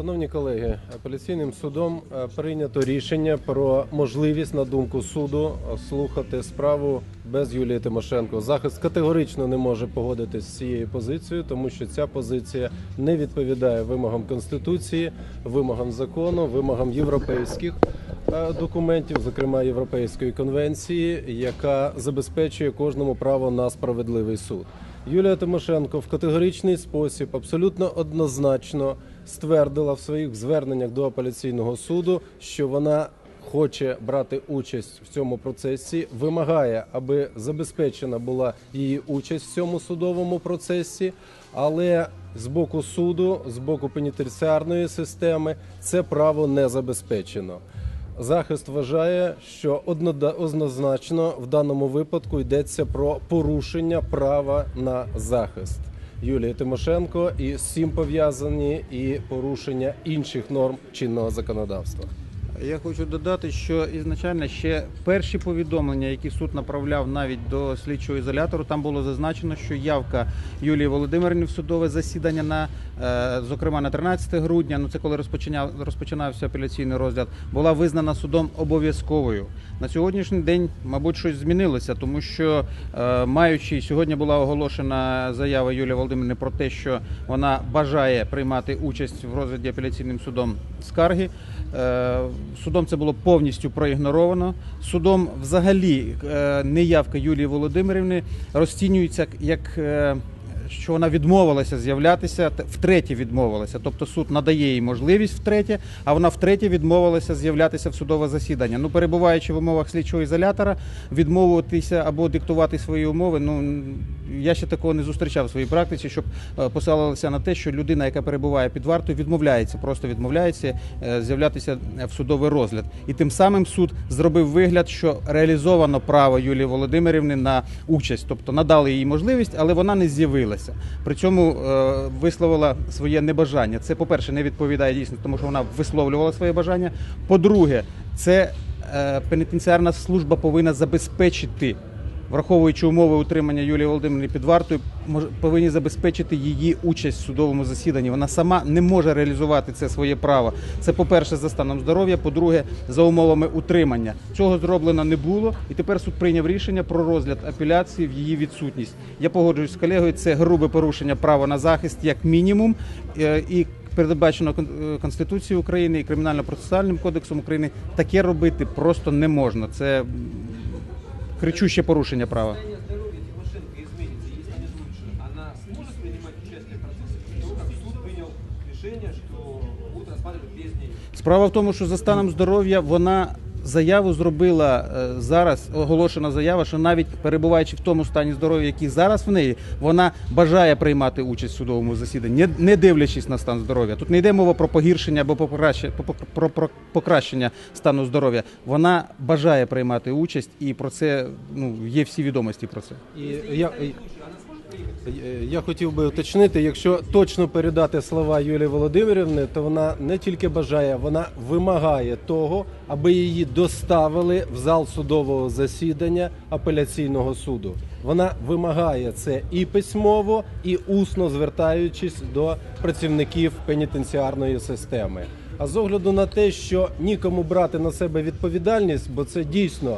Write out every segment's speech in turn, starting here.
Шановні колеги, апеляційним судом е, прийнято рішення про можливість, на думку суду, слухати справу без Юлії Тимошенко. Захист категорично не може погодитись з цією позицією, тому що ця позиція не відповідає вимогам конституції, вимогам закону, вимогам європейських е, документів, зокрема Європейської конвенції, яка забезпечує кожному право на справедливий суд. Юлія Тимошенко в категоричний спосіб абсолютно однозначно ствердила в своїх зверненнях до апеляційного суду, що вона хоче брати участь в цьому процесі, вимагає, аби забезпечена була її участь в цьому судовому процесі, але з боку суду, з боку пенітенціарної системи, це право не забезпечено. Захист вважає, що однозначно в даному випадку йдеться про порушення права на захист Юлії Тимошенко, і з пов'язані і порушення інших норм чинного законодавства. Я хочу додати, що ізначально ще перші повідомлення, які суд направляв навіть до слідчого ізолятору, там було зазначено, що явка Юлії Володимирівни в судове засідання на е, зокрема на 13 грудня, ну це коли розпочиняв розпочинався апеляційний розгляд, була визнана судом обов'язковою. На сьогоднішній день, мабуть, щось змінилося, тому що е, маючи сьогодні була оголошена заява Юлії Володимирівни про те, що вона бажає приймати участь в розгляді апеляційним судом скарги. Судом це було повністю проігноровано. Судом, взагалі, е, неявка Юлії Володимирівни розцінюється як. е, Що вона відмовилася з'являтися, втретє відмовилася. Тобто суд надає їй можливість втретє, а вона втретє відмовилася з'являтися в судове засідання. Ну, перебуваючи в умовах слідчого ізолятора, відмовитися або диктувати свої умови. Ну я ще такого не зустрічав в своїй практиці, щоб е, посилалися на те, що людина, яка перебуває під вартою, відмовляється, просто відмовляється е, з'являтися в судовий розгляд. І тим самим суд зробив вигляд, що реалізовано право Юлії Володимирівни на участь, тобто надали їй можливість, але вона не з'явилася. При цьому е, висловила своє небажання. Це, по-перше, не відповідає дійсно, тому що вона висловлювала своє бажання. По-друге, це пенітенціарна служба повинна забезпечити враховуючи умови утримання Юлії Володимирівни під вартою, повинні забезпечити її участь в судовому засіданні. Вона сама не може реалізувати це своє право. Це, по-перше, за станом здоров'я, по-друге, за умовами утримання. Цього зроблено не було, і тепер суд прийняв рішення про розгляд апеляції в її відсутність. Я погоджуюсь з колегою. Це грубе порушення права на захист, як мінімум, е, і. Передбачено е, Конституцією України і Кримінально-процесуальним кодексом України таке робити просто не можна. Це кричуще порушення права. Справа в тому, що за станом здоров'я вона заяву зробила е, зараз, оголошена заява, що навіть перебуваючи в тому стані здоров'я, який зараз в неї, вона бажає приймати участь в судовому засіданні, не, дивлячись на стан здоров'я. Тут не йде мова про погіршення або про, покращення стану здоров'я. Вона бажає приймати участь, і про це ну є всі відомості про це. І я, я хотів би уточнити, якщо точно передати слова Юлії Володимирівни, то вона не тільки бажає, вона вимагає того, аби її доставили в зал судового засідання апеляційного суду. Вона вимагає це і письмово, і усно звертаючись до працівників пенітенціарної системи. А з огляду на те, що нікому брати на себе відповідальність, бо це дійсно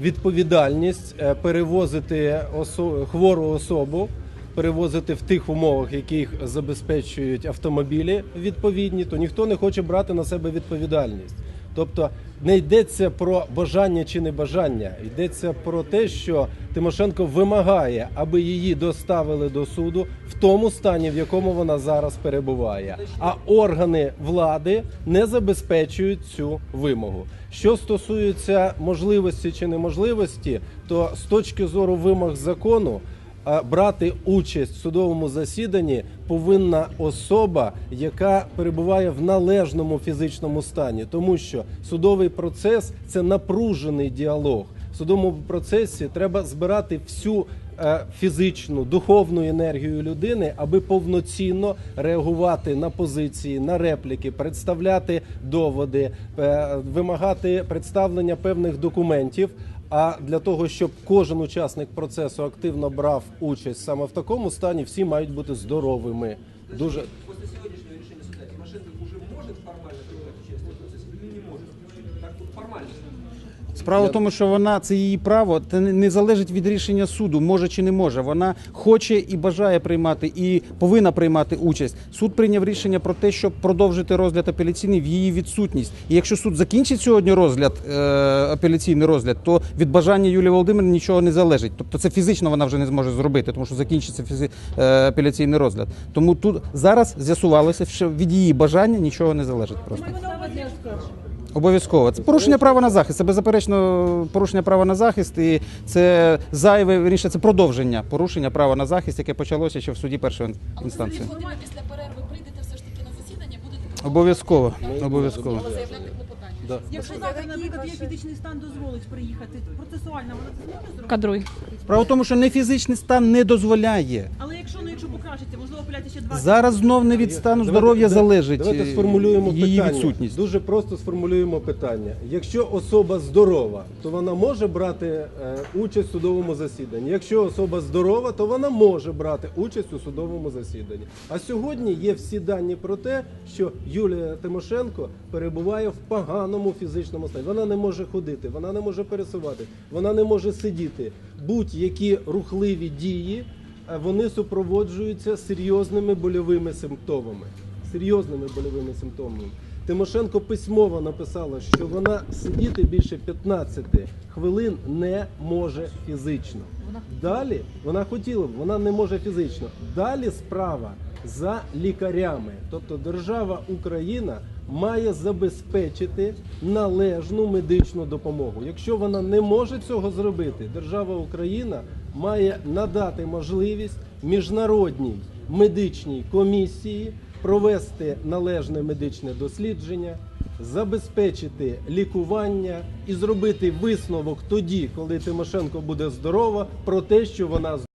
відповідальність е, перевозити осо- хвору особу, перевозити в тих умовах, яких забезпечують автомобілі відповідні, то ніхто не хоче брати на себе відповідальність. Тобто не йдеться про бажання чи небажання, йдеться про те, що Тимошенко вимагає, аби її доставили до суду в тому стані, в якому вона зараз перебуває. А органи влади не забезпечують цю вимогу. Що стосується можливості чи неможливості, то з точки зору вимог закону. Брати участь в судовому засіданні повинна особа, яка перебуває в належному фізичному стані, тому що судовий процес це напружений діалог. В судовому процесі треба збирати всю е, фізичну духовну енергію людини, аби повноцінно реагувати на позиції, на репліки, представляти доводи, е, вимагати представлення певних документів. А для того, щоб кожен учасник процесу активно брав участь саме в такому стані, всі мають бути здоровими. Дуже После сегодняшнего решения суда Тимошенко уже может формально принимать участие в процессе не может? Так формально. Справа в тому, що вона це її право, це не- не залежить від рішення суду, може чи не може. Вона хоче і бажає приймати, і повинна приймати участь. Суд прийняв рішення про те, щоб продовжити розгляд апеляційний в її відсутність. І якщо суд закінчить сьогодні розгляд, е, апеляційний розгляд, то від бажання Юлії Володимирівни нічого не залежить. Тобто це фізично вона вже не зможе зробити, тому що закінчиться фізи, е, апеляційний розгляд. Тому тут зараз з'ясувалося, що від її бажання нічого не залежить просто. Підстава для оскарження. Обов'язково. Це порушення права на захист. Це беззаперечно порушення права на захист, і це зайве вірніше, це продовження порушення права на захист, яке почалося ще в суді першої Але інстанції. ви після перерви прийдете все ж таки на засідання, будете Обов'язково. Обов'язково. Да. Якщо завтра, наприклад, є фізичний стан дозволить приїхати, процесуально вона це зможе зробити? Кадруй. Справа в тому, що не фізичний стан не дозволяє. Але якщо ну якщо покращиться, можливо, апеляція ще два Зараз знов не від стану Давайте- здоров'я да- залежить Давайте е, сформулюємо її питання. відсутність. Дуже просто сформулюємо питання. Якщо особа здорова, то вона може брати е, участь в судовому засіданні. Якщо особа здорова, то вона може брати участь у судовому засіданні. А сьогодні є всі дані про те, що Юлія Тимошенко перебуває в поганому фізичному стані. Вона не може ходити, вона не може пересувати, вона не може сидіти. Будь-які рухливі дії е, вони супроводжуються серйозними больовими симптомами. Серйозними больовими симптомами. Тимошенко письмово написала, що вона сидіти більше 15 хвилин не може фізично. Далі вона хотіла б, вона не може фізично. Далі справа за лікарями. Тобто держава Україна має забезпечити належну медичну допомогу. Якщо вона не може цього зробити, держава Україна має надати можливість міжнародній медичній комісії провести належне медичне дослідження, забезпечити лікування і зробити висновок тоді, коли Тимошенко буде здорова, про те, що вона